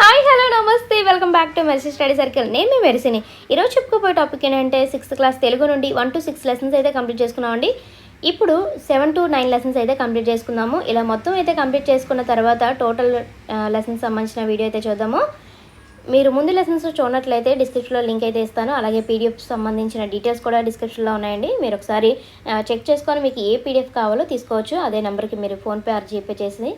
Hi hello నమస్తే. Welcome back to Merisi study circle. నేను మీ మెరిసిని. ఈరోజు చెప్పుకోబోయే టాపిక్ ఏంటంటే సిక్స్త్ క్లాస్ తెలుగు నుండి వన్ టు సిక్స్ లెసన్స్ అయితే కంప్లీట్ చేసుకున్నామండి. ఇప్పుడు సెవెన్ టు నైన్ లెసన్స్ అయితే కంప్లీట్ చేసుకుందాము. ఇలా మొత్తం అయితే కంప్లీట్ చేసుకున్న తర్వాత టోటల్ లెసన్స్ సంబంధించిన వీడియో అయితే చూద్దాము. మీరు ముందు లెసన్స్ చూడనట్లయితే డిస్క్రిప్షన్లో లింక్ అయితే ఇస్తాను. అలాగే పీడిఎఫ్ సంబంధించిన డీటెయిల్స్ కూడా డిస్క్రిప్షన్లో ఉన్నాయండి. మీరు ఒకసారి చెక్ చేసుకొని మీకు ఏ పీడిఎఫ్ కావాలో తీసుకోవచ్చు. అదే నెంబర్కి మీరు ఫోన్పే ఆర్ జీపే చేసి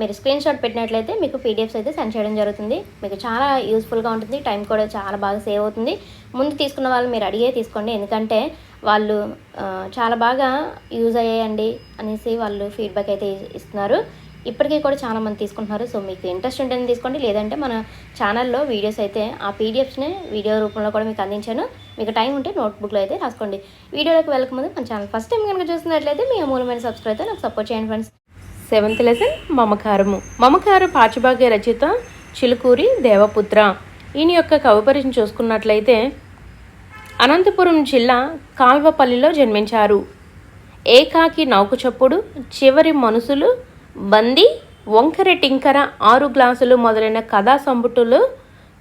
మీరు స్క్రీన్ షాట్ పెట్టినట్లయితే మీకు పీడిఎఫ్స్ అయితే సెండ్ చేయడం జరుగుతుంది. మీకు చాలా యూస్ఫుల్గా ఉంటుంది. టైం కూడా చాలా బాగా సేవ్ అవుతుంది. ముందు తీసుకున్న వాళ్ళు మీరు అడిగే తీసుకోండి. ఎందుకంటే వాళ్ళు చాలా బాగా యూజ్ అయ్యాయండి అనేసి వాళ్ళు ఫీడ్బ్యాక్ అయితే ఇస్తున్నారు. ఇప్పటికీ కూడా చాలామంది తీసుకుంటున్నారు. సో మీకు ఇంట్రెస్ట్ ఉంటేనే తీసుకోండి. లేదంటే మన ఛానల్లో వీడియోస్ అయితే ఆ పీడిఎఫ్స్ని వీడియో రూపంలో కూడా మీకు అందించాను. మీకు టైం ఉంటే నోట్బుక్లో అయితే రాసుకోండి. వీడియోలోకి వెళ్ళకముందు మన ఛానల్ ఫస్ట్ టైం కనుక చూస్తున్నట్లయితే మీ అమూలమైన సబ్స్క్రైబ్ అయితే నాకు సపోర్ట్ చేయండి ఫ్రెండ్స్ సెవెంత్ లెసన్ మమకారము. మమకార పాచిభాగ్య రచయిత చిలుకూరి దేవపుత్ర. ఈయన యొక్క కవిపరిచయం చూసుకున్నట్లయితే అనంతపురం జిల్లా కాల్వపల్లిలో జన్మించారు. ఏకాకి నౌకు చప్పుడు చివరి మనుషులు బంది వంకర టింకర ఆరు గ్లాసులు మొదలైన కథా సంపుటులు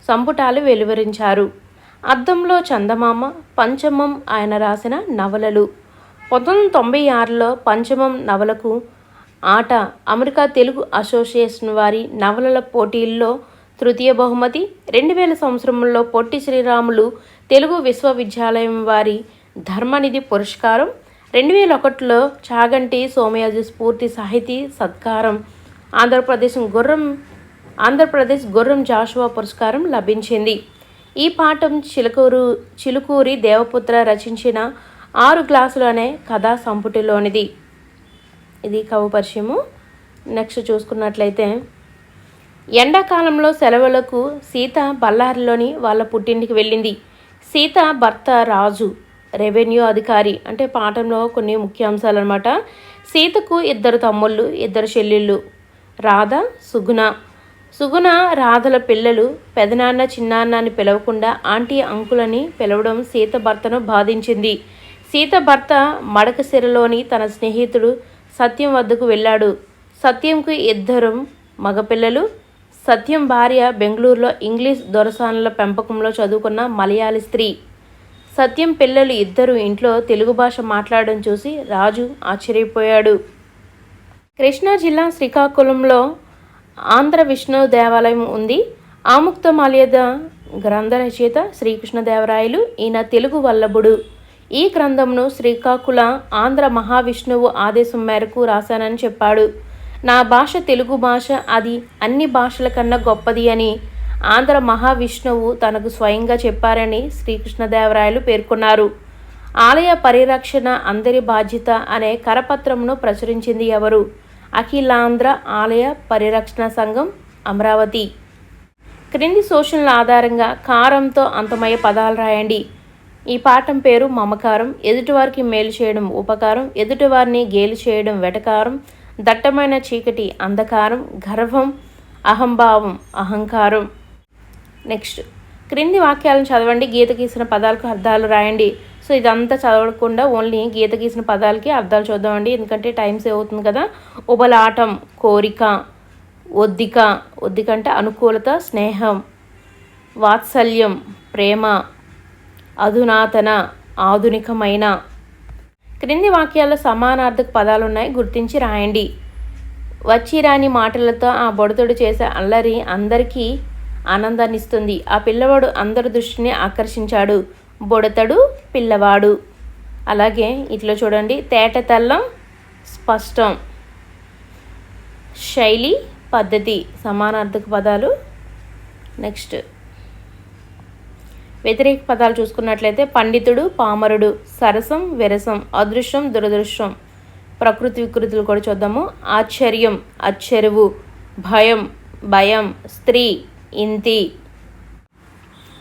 సంపుటాలు వెలువరించారు. అద్దంలో చందమామ పంచమం ఆయన రాసిన నవలలు. పంతొమ్మిది తొంభై ఆరులో పంచమం నవలకు ఆట. అమెరికా తెలుగు అసోసియేషన్ వారి నవలల పోటీల్లో తృతీయ బహుమతి. రెండు వేల సంవత్సరంలో పొట్టి శ్రీరాములు తెలుగు విశ్వవిద్యాలయం వారి ధర్మనిధి పురస్కారం. రెండు వేల ఒకటిలో చాగంటి సోమయాజు స్ఫూర్తి సాహితీ సత్కారం. ఆంధ్రప్రదేశ్ గుర్రం ఆంధ్రప్రదేశ్ గుర్రం జాషువా పురస్కారం లభించింది. ఈ పాఠం చిలుకూరు చిలుకూరి దేవపుత్ర రచించిన ఆరు గ్లాసులు అనే కథా సంపుటిలోనిది. ఇది కవు పరిచయము. నెక్స్ట్ చూసుకున్నట్లయితే ఎండాకాలంలో సెలవులకు సీత బళ్ళారిలోని వాళ్ళ పుట్టింటికి వెళ్ళింది. సీత భర్త రాజు రెవెన్యూ అధికారి అంటే పాఠంలో కొన్ని ముఖ్య అంశాలు అనమాట సీతకు ఇద్దరు తమ్ముళ్ళు ఇద్దరు చెల్లెళ్ళు రాధ సుగుణ. సుగుణ రాధల పిల్లలు పెదనాన్న చిన్నాన్న అని పిలవకుండా ఆంటీ అంకులని పిలవడం సీత భర్తను బాధించింది. సీత భర్త మడకసిరలోని తన స్నేహితుడు సత్యం వద్దకు వెళ్ళాడు. సత్యంకు ఇద్దరు మగపిల్లలు. సత్యం భార్య బెంగళూరులో ఇంగ్లీష్ దొరసానుల పెంపకంలో చదువుకున్న మలయాళీ స్త్రీ. సత్యం పిల్లలు ఇద్దరు ఇంట్లో తెలుగు భాష మాట్లాడడం చూసి రాజు ఆశ్చర్యపోయాడు. కృష్ణా జిల్లా శ్రీకాకుళంలో ఆంధ్ర విష్ణు దేవాలయం ఉంది. ఆముక్తమాల్యద గ్రంథ రచయిత శ్రీకృష్ణదేవరాయలు ఈయన తెలుగు వల్లభుడు. ఈ గ్రంథంను శ్రీకాకుళ ఆంధ్ర మహావిష్ణువు ఆదేశం మేరకు రాశానని చెప్పాడు. నా భాష తెలుగు భాష అది అన్ని భాషల కన్నా గొప్పది అని ఆంధ్ర మహావిష్ణువు తనకు స్వయంగా చెప్పారని శ్రీకృష్ణదేవరాయలు పేర్కొన్నారు. ఆలయ పరిరక్షణ అందరి బాధ్యత అనే కరపత్రమును ప్రచురించింది ఎవరు? అఖిలాంధ్ర ఆలయ పరిరక్షణ సంఘం అమరావతి. క్రింది సూచనల ఆధారంగా కారంతో అంతమయ్యే పదాలు రాయండి. ఈ పాఠం పేరు మమకారం. ఎదుటివారికి మేలు చేయడం ఉపకారం. ఎదుటివారిని గేలు చేయడం వెటకారం. దట్టమైన చీకటి అంధకారం. గర్వం అహంభావం అహంకారం. నెక్స్ట్. క్రింది వాక్యాలను చదవండి. గీత గీసిన పదాలకు అర్థాలు రాయండి. సో ఇదంతా చదవకుండా ఓన్లీ గీత గీసిన పదాలకి అర్థాలు చూద్దామండి ఎందుకంటే టైం సేవ్ అవుతుంది కదా. ఉబలాటం కోరిక ఒద్దిక. ఒద్దిక అంటే అనుకూలత స్నేహం వాత్సల్యం ప్రేమ. అధునాతన ఆధునికమైన. క్రింది వాక్యాల్లో సమానార్థక పదాలు ఉన్నాయి గుర్తించి రాయండి. వచ్చి రాని మాటలతో ఆ బొడతుడు చేసే అల్లరి అందరికీ ఆనందాన్ని ఇస్తుంది ఆ పిల్లవాడు అందరి దృష్టిని ఆకర్షించాడు. బొడతడు పిల్లవాడు. అలాగే ఇట్లా చూడండి. తేట తెల్లం స్పష్టం. శైలి పద్ధతి. సమానార్థక పదాలు. నెక్స్ట్. వ్యతిరేక పదాలు చూసుకున్నట్లయితే పండితుడు పామరుడు సరసం విరసం అదృశ్యం దురదృశ్యం. ప్రకృతి వికృతులు కూడా చూద్దాము. ఆశ్చర్యం అచ్చరువు భయం భయం స్త్రీ ఇంతి.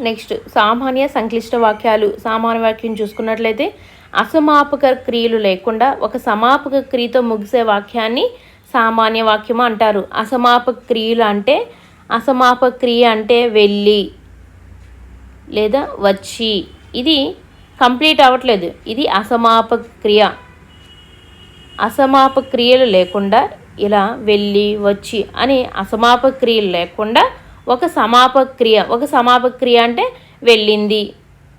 నెక్స్ట్ సామాన్య సంక్లిష్ట వాక్యాలు. సామాన్య వాక్యం చూసుకున్నట్లయితే అసమాపక క్రియలు లేకుండా ఒక సమాపక క్రియతో ముగిసే వాక్యాన్ని సామాన్య వాక్యం అంటారు. అసమాపక క్రియలు అంటే అసమాపక క్రియ అంటే వెళ్ళి. లేదా వచ్చి. ఇది కంప్లీట్ అవ్వట్లేదు. ఇది అసమాపక క్రియ అసమాపక క్రియలు లేకుండా ఇలా వెళ్ళి వచ్చి అని అసమాపక క్రియలు లేకుండా ఒక సమాపక క్రియ ఒక సమాపక క్రియ అంటే వెళ్ళింది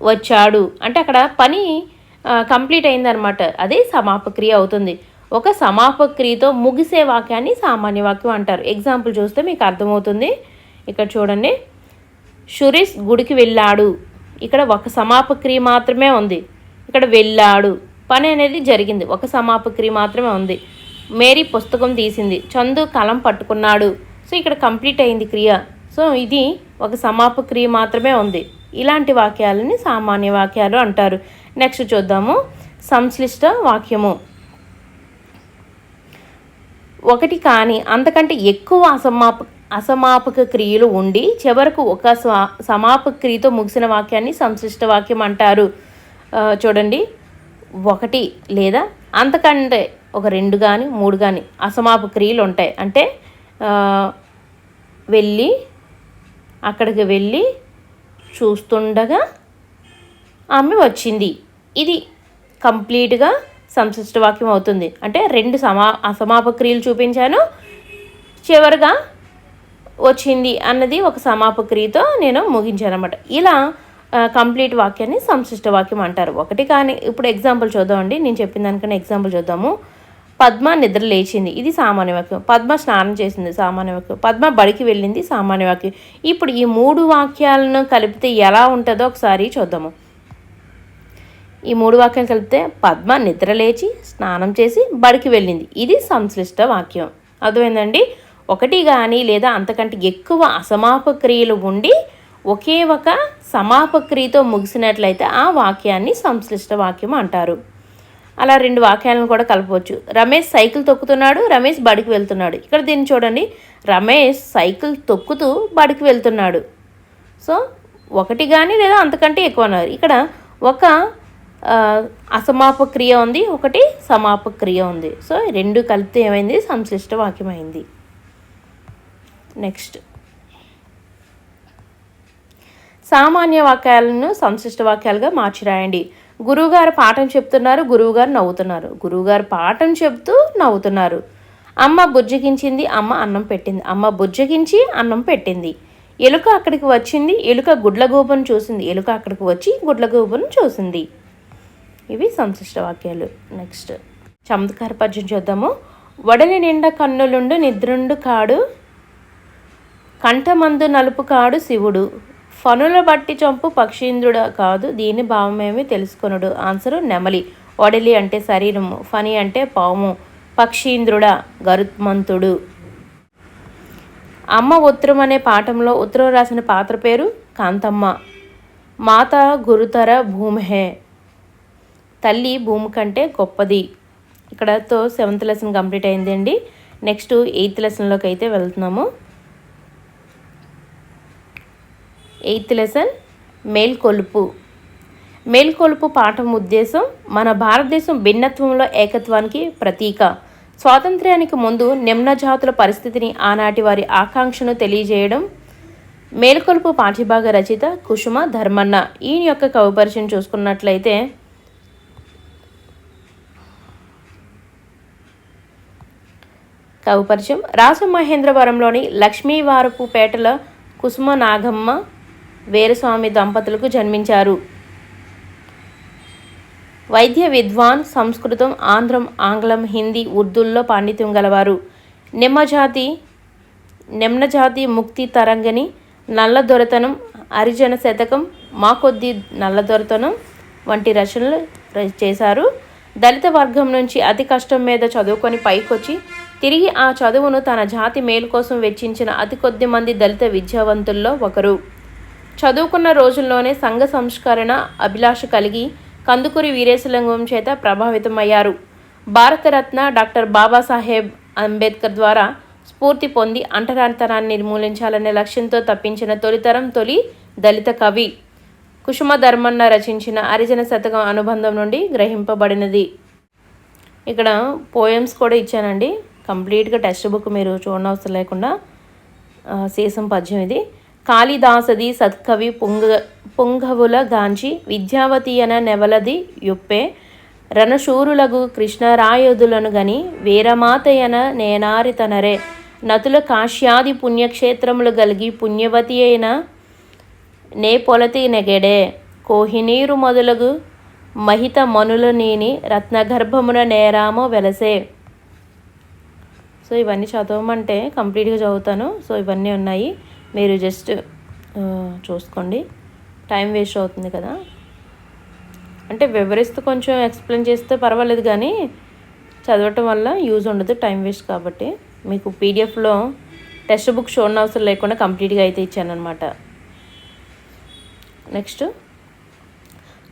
వచ్చాడు. అంటే అక్కడ పని కంప్లీట్ అయిందనమాట అదే సమాపక్రియ అవుతుంది. ఒక సమాపక్రియతో ముగిసే వాక్యాన్ని సామాన్య వాక్యం అంటారు. ఎగ్జాంపుల్ చూస్తే మీకు అర్థమవుతుంది. ఇక్కడ చూడండి. షురీష్ గుడికి వెళ్ళాడు. ఇక్కడ ఒక సమాపక్రియ మాత్రమే ఉంది. ఇక్కడ వెళ్ళాడు. పని అనేది జరిగింది. ఒక సమాపక్రియ మాత్రమే ఉంది. మేరీ పుస్తకం తీసింది. చందు కలం పట్టుకున్నాడు. సో ఇక్కడ కంప్లీట్ అయింది క్రియ. సో ఇది ఒక సమాపక్రియ మాత్రమే ఉంది. ఇలాంటి వాక్యాలని సామాన్య వాక్యాలు అంటారు. నెక్స్ట్ చూద్దాము. సంశ్లిష్ట వాక్యము. ఒకటి కానీ అంతకంటే ఎక్కువ అసమాప అసమాపక క్రియలు ఉండి చివరకు ఒక సమాపక క్రియతో ముగిసిన వాక్యాన్ని సంశ్లిష్ట వాక్యం అంటారు. చూడండి. ఒకటి లేదా అంతకంటే ఒక రెండు కానీ మూడు కానీ అసమాపక క్రియలు ఉంటాయి. అంటే వెళ్ళి అక్కడికి వెళ్ళి చూస్తుండగా ఆమె వచ్చింది. ఇది కంప్లీట్గా సంశిష్ట వాక్యం అవుతుంది. అంటే రెండు సమా అసమాపక్రియలు చూపించాను. చివరిగా వచ్చింది అన్నది ఒక సమాపక్రియతో నేను ముగించాను అనమాట ఇలా కంప్లీట్ వాక్యాన్ని సంశిష్ట వాక్యం అంటారు. ఒకటి కానీ ఇప్పుడు ఎగ్జాంపుల్ చూద్దామండి. నేను చెప్పిన దానికన్నా ఎగ్జాంపుల్ చూద్దాము. పద్మ నిద్ర లేచింది. ఇది సామాన్య వాక్యం. పద్మ స్నానం చేసింది సామాన్య వాక్యం. పద్మ బడికి వెళ్ళింది సామాన్య వాక్యం. ఇప్పుడు ఈ మూడు వాక్యాలను కలిపితే ఎలా ఉంటుందో ఒకసారి చూద్దాము. ఈ మూడు వాక్యాలు కలిపితే పద్మ నిద్ర లేచి స్నానం చేసి బడికి వెళ్ళింది. ఇది సంశ్లిష్ట వాక్యం. అర్థమైందండి? ఒకటి కానీ లేదా అంతకంటే ఎక్కువ అసమాపక్రియలు ఉండి ఒకే ఒక సమాపక్రియతో ముగిసినట్లయితే ఆ వాక్యాన్ని సంశ్లిష్ట వాక్యం అంటారు. అలా రెండు వాక్యాలను కూడా కలపవచ్చు. రమేష్ సైకిల్ తొక్కుతున్నాడు రమేష్ బడికి వెళ్తున్నాడు. ఇక్కడ దీన్ని చూడండి. రమేష్ సైకిల్ తొక్కుతూ బడికి వెళ్తున్నాడు. సో ఒకటి కానీ లేదా అంతకంటే ఎక్కువ అన్నారు. ఇక్కడ ఒక అసమాపక్రియ క్రియ ఉంది ఒకటి సమాపక్రియ ఉంది. సో రెండు కలిపితే ఏమైంది? సంశ్లిష్ట వాక్యం అయింది నెక్స్ట్ సామాన్య వాక్యాలను సంశిష్ట వాక్యాలుగా మార్చి రాయండి గురువుగారు పాఠం చెప్తున్నారు గురువుగారు నవ్వుతున్నారు. గురువుగారు పాఠం చెప్తూ నవ్వుతున్నారు. అమ్మ బుజ్జగించింది అమ్మ అన్నం పెట్టింది. అమ్మ బుజ్జగించి అన్నం పెట్టింది. ఎలుక అక్కడికి వచ్చింది ఎలుక గుడ్లగూబను చూసింది. ఎలుక అక్కడికి వచ్చి గుడ్లగూబను చూసింది. ఇవి సంశిష్ట వాక్యాలు. నెక్స్ట్ చమత్కార పద్యం చూద్దాము. వడలి నిండా కన్నులుండు నిద్రుండు కాడు కంఠమందు నలుపు కాడు శివుడు. ఫనుల బట్టి చంపు పక్షీంద్రుడు కాదు దీని భావమేమి తెలుసుకొనుడు? ఆన్సరు నెమలి. ఒడలి అంటే శరీరము ఫని అంటే పాము పక్షీంద్రుడ గరుత్మంతుడు. అమ్మ ఉత్తరం అనే పాఠంలో ఉత్తరం రాసిన పాత్ర పేరు కాంతమ్మ. మాత గురుతర భూమిహే. తల్లి భూమి కంటే గొప్పది. ఇక్కడతో సెవెంత్ లెసన్ కంప్లీట్ అయిందండి. నెక్స్ట్ ఎయిత్ లెసన్లోకి అయితే వెళ్తున్నాము. Eighth lesson మేల్కొలుపు. మేల్కొలుపు పాఠం ఉద్దేశం మన భారతదేశం భిన్నత్వంలో ఏకత్వానికి ప్రతీక. స్వాతంత్ర్యానికి ముందు నిమ్న జాతుల పరిస్థితిని ఆనాటి వారి ఆకాంక్షను తెలియజేయడం. మేల్కొలుపు పాఠ్యభాగ రచయిత కుసుమ ధర్మన్న. ఈయన యొక్క కవిపరిచయం చూసుకున్నట్లయితే కవిపరిచయం రాజమహేంద్రవరంలోని లక్ష్మీవారపు పేటల కుసుమ నాగమ్మ వీరస్వామి దంపతులకు జన్మించారు. వైద్య విద్వాన్ సంస్కృతం ఆంధ్రం ఆంగ్లం హిందీ ఉర్దూల్లో పాండిత్యం గలవారు. నిమ్మజాతి నిమ్నజాతి ముక్తి తరంగని నల్ల దొరతనం హరిజన శతకం మా కొద్ది నల్ల దొరతనం వంటి రచనలు చేశారు. దళిత వర్గం నుంచి అతి కష్టం మీద చదువుకొని పైకొచ్చి తిరిగి ఆ చదువును తన జాతి మేలు కోసం వెచ్చించిన అతి కొద్ది మంది దళిత విద్యావంతుల్లో ఒకరు. చదువుకున్న రోజుల్లోనే సంఘ సంస్కరణ అభిలాష కలిగి కందుకూరి వీరేశలింగం చేత ప్రభావితమయ్యారు. భారతరత్న డాక్టర్ బాబాసాహెబ్ అంబేద్కర్ ద్వారా స్ఫూర్తి పొంది అంటరాంతరాన్ని నిర్మూలించాలనే లక్ష్యంతో తప్పించిన తొలితరం తొలి దళిత కవి. కుసుమ ధర్మన్న రచించిన హరిజన శతకం అనుబంధం నుండి గ్రహింపబడినది. ఇక్కడ పోయమ్స్ కూడా ఇచ్చానండి. కంప్లీట్గా టెక్స్ట్ బుక్ మీరు చూడనవసరం లేకుండా సీసం పద్యం ఇది. కాళిదాసది సత్కవి పుంగ పుంగవుల గాంచి విద్యావతి అన నెవలది యొప్పే. రణశూరులగు కృష్ణరాయుధులను గని వీరమాతయన నేనారి తనరే. నతుల కాశ్యాది పుణ్యక్షేత్రములు కలిగి పుణ్యవతి అయిన నే పొలతి నెగెడే. కోహినీరు మొదలగు మహిత మనుల నేని రత్నగర్భమున నేరామో వెలసే. సో ఇవన్నీ చదవమంటే కంప్లీట్గా చదువుతాను. సో ఇవన్నీ ఉన్నాయి. మీరు జస్ట్ చూసుకోండి. టైం వేస్ట్ అవుతుంది కదా. అంటే వివరిస్తూ కొంచెం ఎక్స్ప్లెయిన్ చేస్తే పర్వాలేదు కానీ చదవటం వల్ల యూజ్ ఉండదు టైం వేస్ట్ కాబట్టి. మీకు పీడిఎఫ్లో టెక్స్ట్ బుక్ చూడని అవసరం లేకుండా కంప్లీట్గా అయితే ఇచ్చానమాట నెక్స్ట్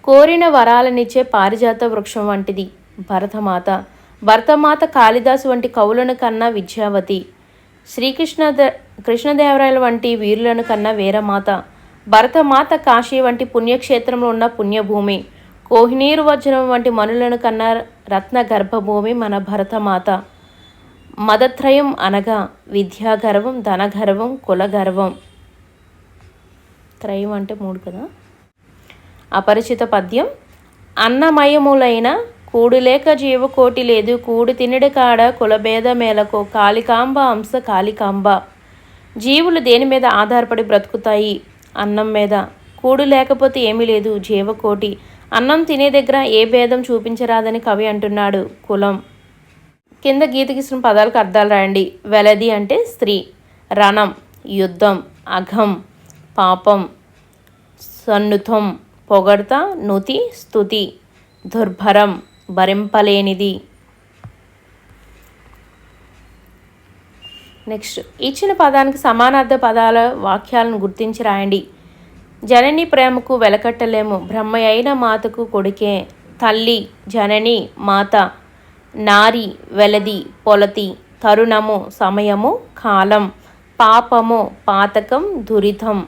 కోరిన వరాలనిచ్చే పారిజాత వృక్షం వంటిది భరతమాత. భరతమాత కాళిదాసు వంటి కవులను కన్నా విద్యావతి. శ్రీకృష్ణ కృష్ణదేవరాయల వంటి వీరులను కన్నా వీరమాత. భరతమాత కాశీ వంటి పుణ్యక్షేత్రంలో ఉన్న పుణ్యభూమి. కోహినీరు వజ్రం వంటి మనులను కన్నా రత్న గర్భభూమి మన భరతమాత. మదత్రయం అనగా విద్యాగర్వం ధనగర్వం కులగర్వం. త్రయం అంటే మూడు కదా? అపరిచిత పద్యం. అన్నమయములైన కూడు లేక జీవకోటి లేదు. కూడు తినడు కాడ కులభేద మేలకు కాళికాంబ అంశ కాళికాంబ. జీవులు దేని మీద ఆధారపడి బ్రతుకుతాయి? అన్నం మీద. కూడు లేకపోతే ఏమీ లేదు. జీవకోటి అన్నం తినే దగ్గర ఏ భేదం చూపించరాదని కవి అంటున్నాడు కులం. కింద గీత గీసిన పదాలకు అర్థాలు రాయండి. వెలది అంటే స్త్రీ. రణం యుద్ధం అఘం పాపం సన్నుతం పొగడత నుతి స్తుతి దుర్భరం. భరింపలేనిది. నెక్స్ట్ ఇచ్చిన పదానికి సమానార్థ పదాల వాక్యాలను గుర్తించి రాయండి. జనని ప్రేమకు వెలకట్టలేము బ్రహ్మ అయిన మాతకు కొడుకే. తల్లి జనని మాత. నారి వెలది పొలతి. తరుణము సమయము కాలం. పాపము పాతకం దురితం.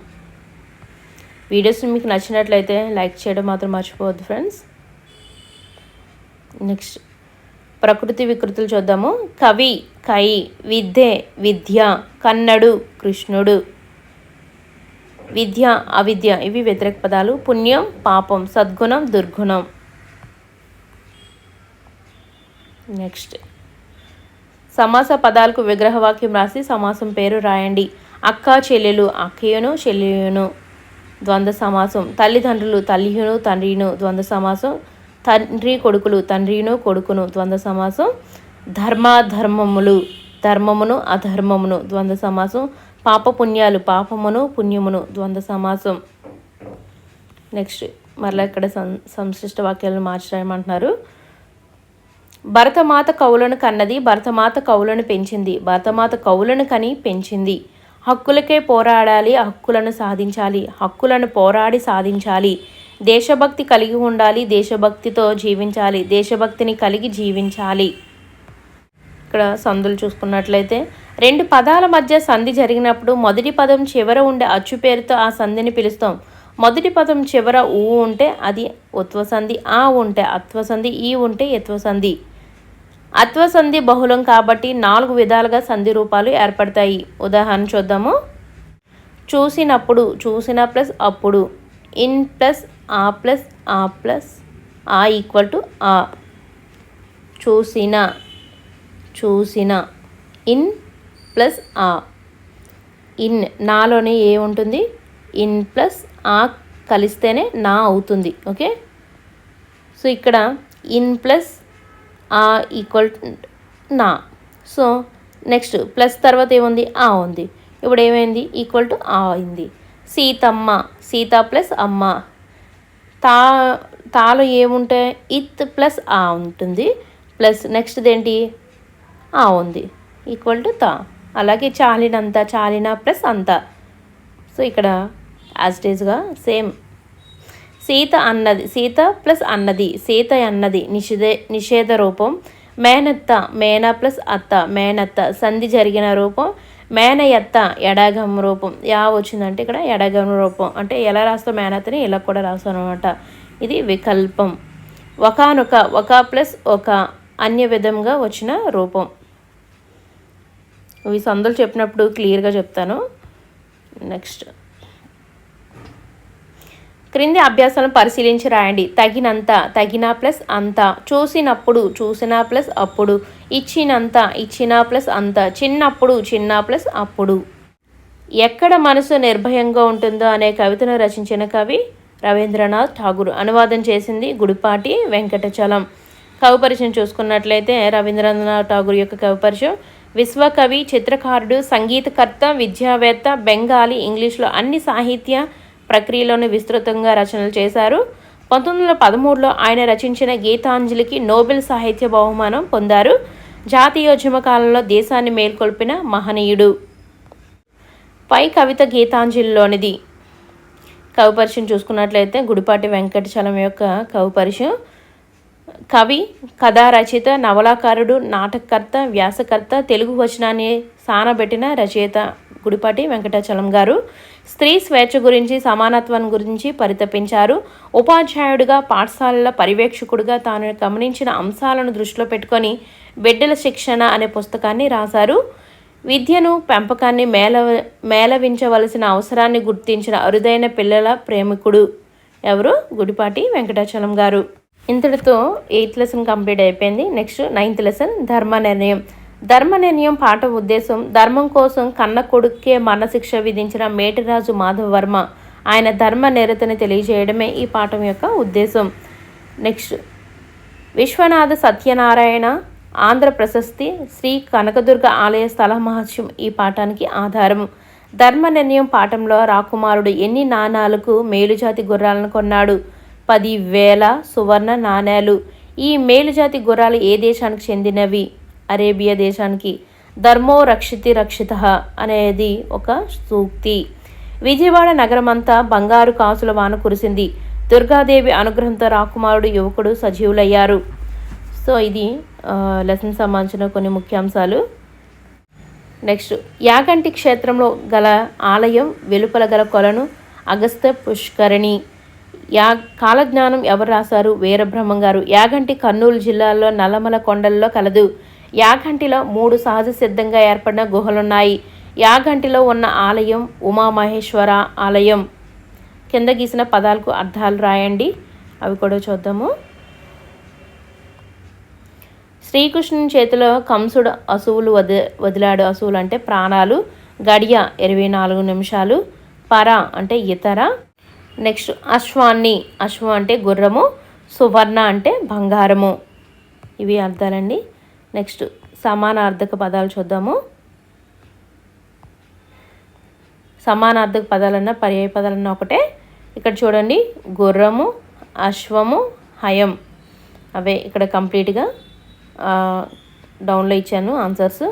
వీడియోస్ మీకు నచ్చినట్లయితే లైక్ చేయడం మాత్రం మర్చిపోవద్దు ఫ్రెండ్స్. నెక్స్ట్ ప్రకృతి వికృతులు చూద్దాము. కవి కై విద్యే విద్య కన్నడు కృష్ణుడు. విద్య అవిద్య ఇవి వ్యతిరేక పదాలు. పుణ్యం పాపం సద్గుణం దుర్గుణం. నెక్స్ట్ సమాస పదాలకు విగ్రహవాక్యం రాసి సమాసం పేరు రాయండి. అక్క చెల్లెలు అక్కయ్యను చెల్లెయును. ద్వంద్వ సమాసం. తల్లిదండ్రులు తల్లియును తండ్రిను ద్వంద్వ సమాసం. తండ్రి కొడుకులు తండ్రిను కొడుకును ద్వంద్వ సమాసం. ధర్మాధర్మములు ధర్మమును అధర్మమును ద్వంద్వ సమాసం. పాప పుణ్యాలు పాపమును పుణ్యమును ద్వంద్వ సమాసం. నెక్స్ట్ మరలా ఇక్కడ సం సంశ్లిష్ట వాక్యాలను మార్చడమంటున్నారు భరతమాత కవులను కన్నది భరతమాత కవులను పెంచింది భరతమాత కవులను కని పెంచింది. హక్కులకే పోరాడాలి హక్కులను సాధించాలి హక్కులను పోరాడి సాధించాలి. దేశభక్తి కలిగి ఉండాలి దేశభక్తితో జీవించాలి దేశభక్తిని కలిగి జీవించాలి. ఇక్కడ సందులు చూసుకున్నట్లయితే రెండు పదాల మధ్య సంధి జరిగినప్పుడు మొదటి పదం చివర ఉండే అచ్చు పేరుతో ఆ సంధిని పిలుస్తాం. మొదటి పదం చివర ఊ ఉంటే అది ఉత్వ సంధి ఆ ఉంటే అత్వ సంధి ఈ ఉంటే యత్వసంధి సంధి. అత్వ సంధి బహుళం కాబట్టి నాలుగు విధాలుగా సంధి రూపాలు ఏర్పడతాయి. ఉదాహరణ చూద్దాము. చూసినప్పుడు చూసిన ప్లస్ అప్పుడు. ఇన్ ప్లస్ ఆ ప్లస్ ఆ ప్లస్ ఆ ఈక్వల్ టు ఆ చూసిన చూసిన. ఇన్ ప్లస్ ఆ ఇన్ నాలోనే ఏ ఉంటుంది? ఇన్ ప్లస్ ఆ కలిస్తేనే నా అవుతుంది ఓకే? సో ఇక్కడ ఇన్ ప్లస్ ఆ ఈక్వల్ నా. సో నెక్స్ట్ ప్లస్ తర్వాత ఏముంది? ఆ ఉంది. ఇప్పుడు ఏమైంది ఈక్వల్ టు ఆ అయింది. సీతమ్మ సీత ప్లస్ అమ్మ. తా తాలో ఏముంటాయి ఇత్ ప్లస్ ఆ ఉంటుంది. ప్లస్ నెక్స్ట్ ఏంటి ఆ ఉంది. ఈక్వల్ టు తా. అలాగే చాలినంత చాలిన ప్లస్ అంత. సో ఇక్కడ యాజ్ డేస్గా సేమ్. సీత అన్నది సీత ప్లస్ అన్నది సీత అన్నది నిషేధ నిషేధ రూపం. మేనత్త మేన ప్లస్ అత్త మేనత్త. సంధి జరిగిన రూపం. మేనయత్త ఎడాగం రూపం. యా వచ్చిందంటే ఇక్కడ ఎడాగం రూపం. అంటే ఎలా రాస్తాం మేనత్తని? ఇలా కూడా రాస్తాను అనమాట ఇది వికల్పం. ఒకనొక ఒక ప్లస్ ఒక. అన్య విధంగా వచ్చిన రూపం. ఇవి సందులు చెప్పినప్పుడు క్లియర్గా చెప్తాను. నెక్స్ట్. క్రింది అభ్యాసాలను పరిశీలించి రాయండి. తగినంత తగిన ప్లస్ అంత. చూసినప్పుడు చూసిన ప్లస్ అప్పుడు. ఇచ్చినంత ఇచ్చిన ప్లస్ అంత. చిన్నప్పుడు చిన్న ప్లస్ అప్పుడు. ఎక్కడ మనసు నిర్భయంగా ఉంటుందో అనే కవితను రచించిన కవి రవీంద్రనాథ్ ఠాగూర్ అనువాదం చేసింది గుడిపాటి వెంకటచలం. కవి పరిచయం చూసుకున్నట్లయితే రవీంద్రనాథ్ ఠాగూర్ యొక్క కవి పరిచయం విశ్వకవి చిత్రకారుడు సంగీతకర్త విద్యావేత్త బెంగాలీ ఇంగ్లీష్లో అన్ని సాహిత్య ప్రక్రియలోనూ విస్తృతంగా రచనలు చేశారు. పంతొమ్మిది వందల పదమూడులో ఆయన రచించిన గీతాంజలికి నోబెల్ సాహిత్య బహుమానం పొందారు. జాతీయోద్యమ కాలంలో దేశాన్ని మేల్కొల్పిన మహనీయుడు. పై కవిత గీతాంజలిలోనిది. కవి పరిచయం చూసుకున్నట్లయితే గుడిపాటి వెంకటచలం యొక్క కవి పరిచయం. కవి కథా రచయిత నవలాకారుడు నాటకకర్త వ్యాసకర్త తెలుగు వచనాన్ని సానబెట్టిన రచయిత గుడిపాటి వెంకటాచలం గారు. స్త్రీ స్వేచ్ఛ గురించి సమానత్వం గురించి పరితపించారు. ఉపాధ్యాయుడిగా పాఠశాలల పర్యవేక్షకుడిగా తాను గమనించిన అంశాలను దృష్టిలో పెట్టుకొని బిడ్డల శిక్షణ అనే పుస్తకాన్ని రాశారు. విద్యను పెంపకాన్ని మేళ మేళవించవలసిన అవసరాన్ని గుర్తించిన అరుదైన పిల్లల ప్రేమికుడు ఎవరు? గుడిపాటి వెంకటాచలం గారు. ఇంతటితో ఎయిత్ లెసన్ కంప్లీట్ అయిపోయింది. నెక్స్ట్ నైన్త్ లెసన్ ధర్మ నిర్ణయం. ధర్మ నిర్ణయం పాఠ ఉద్దేశం. ధర్మం కోసం కన్న కొడుక్కే మరణశిక్ష విధించిన మేటిరాజు మాధవ వర్మ ఆయన ధర్మ నిరతని తెలియజేయడమే ఈ పాఠం యొక్క ఉద్దేశం. నెక్స్ట్ విశ్వనాథ సత్యనారాయణ ఆంధ్ర ప్రశస్తి శ్రీ కనకదుర్గ ఆలయ స్థల మహత్యం ఈ పాఠానికి ఆధారం. ధర్మ నిర్ణయం పాఠంలో రాకుమారుడు ఎన్ని నాణాలకు మేలుజాతి గుర్రాలను కొన్నాడు? పది వేల సువర్ణ నాణేలు. ఈ మేలుజాతి గుర్రాలు ఏ దేశానికి చెందినవి? అరేబియా దేశానికి ధర్మో రక్షితి రక్షిత అనేది ఒక సూక్తి. విజయవాడ నగరమంతా బంగారు కాసుల వాన కురిసింది. దుర్గాదేవి అనుగ్రహంతో రాకుమారుడు యువకుడు సజీవులయ్యారు. సో ఇది లెసన్ సంబంధించిన కొన్ని ముఖ్యాంశాలు. నెక్స్ట్ యాగంటి క్షేత్రంలో గల ఆలయం వెలుపల గల కొలను అగస్త్య పుష్కరిణి. యా కాలజ్ఞానం ఎవరు రాశారు? వీరబ్రహ్మం గారు. యాగంటి కర్నూలు జిల్లాలో నల్లమల కొండల్లో కలదు. యాగంటిలో మూడు సహజ సిద్ధంగా ఏర్పడిన గుహలున్నాయి. యాగంటిలో ఉన్న ఆలయం ఉమామహేశ్వర ఆలయం. కింద గీసిన పదాలకు అర్థాలు రాయండి. అవి కూడా చూద్దాము. శ్రీకృష్ణుని చేతిలో కంసుడు అసువులు వది వదిలాడు. అసువులు అంటే ప్రాణాలు. గడియ ఇరవై నాలుగు నిమిషాలు. పర అంటే ఇతర. నెక్స్ట్ అశ్వాన్ని. అశ్వం అంటే గుర్రము. సువర్ణ అంటే బంగారము. ఇవి అర్థాలండి. నెక్స్ట్ సమానార్థక పదాలు చూద్దాము. సమానార్థక పదాలన్నా పర్యాయ పదాలన్నా ఒకటే. ఇక్కడ చూడండి గుర్రము అశ్వము హయం. అవే ఇక్కడ కంప్లీట్గా డౌన్లో ఇచ్చాను ఆన్సర్స్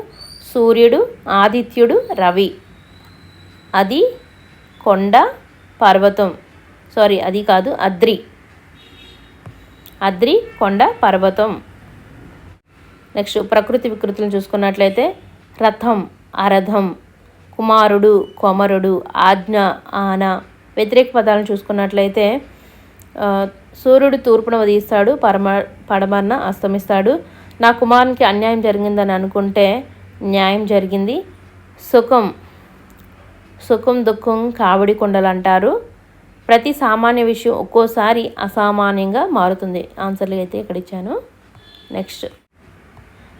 సూర్యుడు ఆదిత్యుడు రవి. అది కొండ పర్వతం. సారీ అది కాదు అద్రి. అద్రి కొండ పర్వతం. నెక్స్ట్ ప్రకృతి వికృతులను చూసుకున్నట్లయితే రథం అరథం కుమారుడు కొమరుడు ఆజ్ఞ ఆన వ్యతిరేక పదాలను చూసుకున్నట్లయితే సూర్యుడు తూర్పున ఉదయిస్తాడు పరమ పడమరన అస్తమిస్తాడు. నా కుమారునికి అన్యాయం జరిగిందని అనుకుంటే న్యాయం జరిగింది. సుఖం సుఖం దుఃఖం కావడి కొండలు అంటారు. ప్రతి సామాన్య విషయం ఒక్కోసారి అసామాన్యంగా మారుతుంది. ఆన్సర్లు అయితే ఇక్కడ ఇచ్చాను నెక్స్ట్.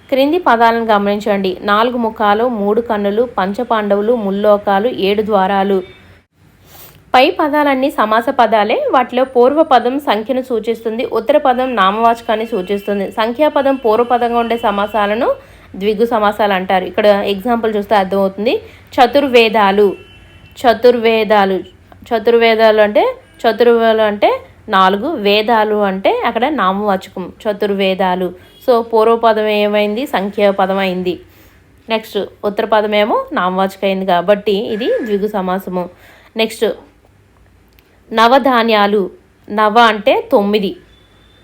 క్రింది పదాలను గమనించండి. నాలుగు ముఖాలు మూడు కన్నులు పంచపాండవులు ముల్లోకాలు ఏడు ద్వారాలు. పై పదాలన్నీ సమాస పదాలే. వాటిలో పూర్వ పదం సంఖ్యను సూచిస్తుంది. ఉత్తర పదం నామవాచకాన్ని సూచిస్తుంది. సంఖ్యాపదం పూర్వపదంగా ఉండే సమాసాలను ద్విగు సమాసాలు అంటారు. ఇక్కడ ఎగ్జాంపుల్ చూస్తే అర్థమవుతుంది. చతుర్వేదాలు. చతుర్వేదాలు. చతుర్వేదాలు అంటే చతుర్వేదాలు అంటే నాలుగు వేదాలు అంటే అక్కడ నామవాచకం. చతుర్వేదాలు. సో పూర్వపదం ఏమైంది? సంఖ్యా పదం అయింది నెక్స్ట్ ఉత్తర పదం ఏమో నామవాచకం అయింది కాబట్టి ఇది ద్విగు సమాసము. నెక్స్ట్ నవధాన్యాలు. నవ అంటే తొమ్మిది.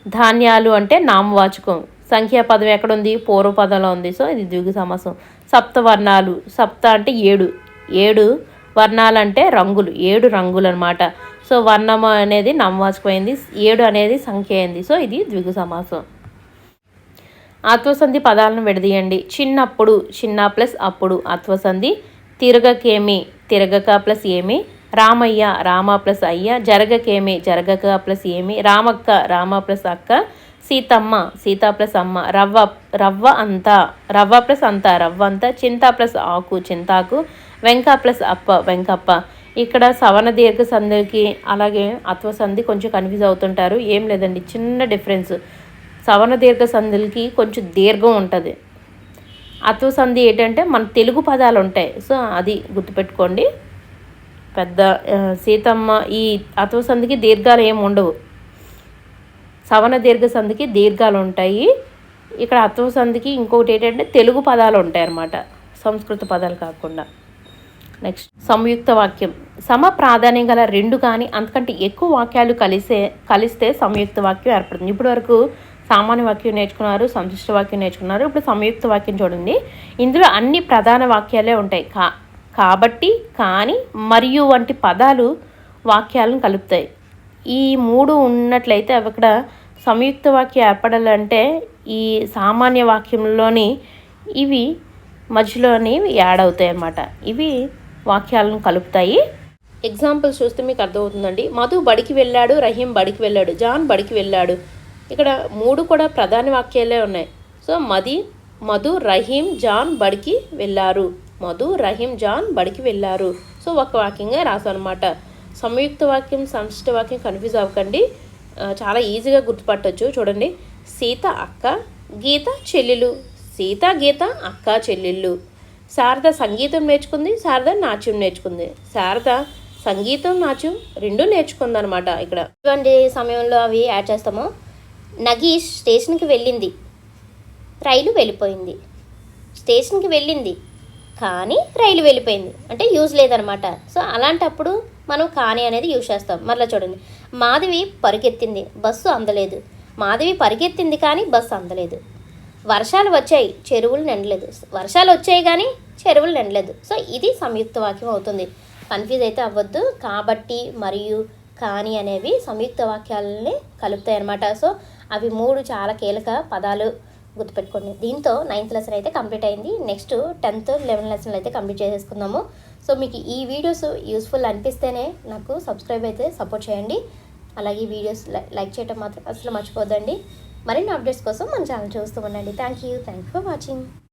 ధాన్యాలు అంటే నామవాచకం. సంఖ్యాపదం ఎక్కడుంది? పూర్వపదంలో ఉంది. సో ఇది ద్విగు సమాసం. సప్తవర్ణాలు. సప్త అంటే ఏడు. ఏడు వర్ణాలు అంటే రంగులు. ఏడు రంగులు అనమాట సో వర్ణం అనేది నామవాచకమైంది. ఏడు అనేది సంఖ్య అయింది. సో ఇది ద్విగు సమాసం. ఆత్వసంధి పదాలను విడదీయండి. చిన్నప్పుడు చిన్న ప్లస్ అప్పుడు ఆత్వసంధి తిరగకేమి తిరగక ప్లస్ ఏమి రామయ్య రామ ప్లస్ అయ్య జరగకేమి జరగక ప్లస్ ఏమి రామక్క రామ ప్లస్ అక్క సీతమ్మ సీత ప్లస్ అమ్మ రవ్వ రవ్వ అంత రవ్వ ప్లస్ అంత రవ్వ అంత చింత ప్లస్ ఆకు చింతాకు వెంక ప్లస్ అప్ప వెంకప్ప. ఇక్కడ సవన దీర్ఘ సంధికి అలాగే అత్వ సంధి కొంచెం కన్ఫ్యూజ్ అవుతుంటారు. ఏం లేదండి చిన్న డిఫరెన్స్. సవర్ణ దీర్ఘ సంధులకి కొంచెం దీర్ఘం ఉంటుంది. అత్వ సంధి ఏంటంటే మన తెలుగు పదాలు ఉంటాయి. సో అది గుర్తుపెట్టుకోండి. పెద్ద సీతమ్మ ఈ అత్వ సంధికి దీర్ఘాలు ఏమి ఉండవు. సవన దీర్ఘ సంధికి దీర్ఘాలు ఉంటాయి. ఇక్కడ అత్వ సంధికి ఇంకొకటి ఏంటంటే తెలుగు పదాలు ఉంటాయి అన్నమాట. సంస్కృత పదాలు కాకుండా. నెక్స్ట్ సంయుక్త వాక్యం. సమ ప్రాధాన్యం గల రెండు కానీ అంతకంటే ఎక్కువ వాక్యాలు కలిసే కలిస్తే సంయుక్త వాక్యం ఏర్పడుతుంది. ఇప్పటి వరకు సామాన్య వాక్యం నేర్చుకున్నారు సంశిష్ట వాక్యం నేర్చుకున్నారు. ఇప్పుడు సంయుక్త వాక్యం చూడండి. ఇందులో అన్ని ప్రధాన వాక్యాలే ఉంటాయి. కా కాబట్టి కానీ మరియు వంటి పదాలు వాక్యాలను కలుపుతాయి. ఈ మూడు ఉన్నట్లయితే అవి ఇక్కడ సంయుక్త వాక్యం ఏర్పడాలంటే ఈ సామాన్య వాక్యంలోని ఇవి మధ్యలోని యాడ్ అవుతాయి అన్నమాట. ఇవి వాక్యాలను కలుపుతాయి. ఎగ్జాంపుల్స్ చూస్తే మీకు అర్థమవుతుందండి. మధు బడికి వెళ్ళాడు రహీం బడికి వెళ్ళాడు జాన్ బడికి వెళ్ళాడు. ఇక్కడ మూడు కూడా ప్రధాన వాక్యాలే ఉన్నాయి. సో మది మధు రహీం జాన్ బడికి వెళ్ళారు. మధు రహీం జాన్ బడికి వెళ్ళారు. సో ఒక వాక్యంగా రాసాను అనమాట సంయుక్త వాక్యం సంశిష్ట వాక్యం కన్ఫ్యూజ్ అవ్వకండి. చాలా ఈజీగా గుర్తుపట్టొచ్చు. చూడండి. సీత అక్క గీత చెల్లెలు. సీత గీత అక్క చెల్లెళ్ళు. శారద సంగీతం నేర్చుకుంది శారద నాట్యం నేర్చుకుంది. శారద సంగీతం నాట్యం రెండు నేర్చుకుంది అనమాట ఇక్కడ ఇటువంటి సమయంలో అవి యాడ్ చేస్తాము. నగీష్ స్టేషన్కి వెళ్ళింది. రైలు వెళ్ళిపోయింది. స్టేషన్కి వెళ్ళింది. కానీ రైలు వెళ్ళిపోయింది. అంటే యూజ్ లేదనమాట. సో అలాంటప్పుడు మనం కానీ అనేది యూజ్ చేస్తాం. మరలా చూడండి. మాధవి పరిగెత్తింది. బస్సు అందలేదు. మాధవి పరిగెత్తింది కానీ బస్సు అందలేదు. వర్షాలు వచ్చాయి. చెరువులు నిండలేదు. వర్షాలు వచ్చాయి కానీ చెరువులు నిండలేదు. సో ఇది సంయుక్త వాక్యం అవుతుంది. కన్ఫ్యూజ్ అయితే అవ్వద్దు. కాబట్టి మరియు కానీ అనేవి సంయుక్త వాక్యాలని కలుపుతాయి అన్నమాట సో అవి మూడు చాలా కీలక పదాలు గుర్తుపెట్టుకోండి. దీంతో నైన్త్ లెసన్ అయితే కంప్లీట్ అయింది. నెక్స్ట్ టెన్త్ లెవెన్ లెసన్లు అయితే కంప్లీట్ చేసేసుకుందాము. సో మీకు ఈ వీడియోస్ యూస్ఫుల్ అనిపిస్తేనే నాకు సబ్స్క్రైబ్ అయితే సపోర్ట్ చేయండి. అలాగే వీడియోస్ లైక్ చేయడం మాత్రం అసలు మర్చిపోద్దండి. మరిన్ని అప్డేట్స్ కోసం మన ఛానల్ చూస్తూ ఉండండి. Thank you thank for watching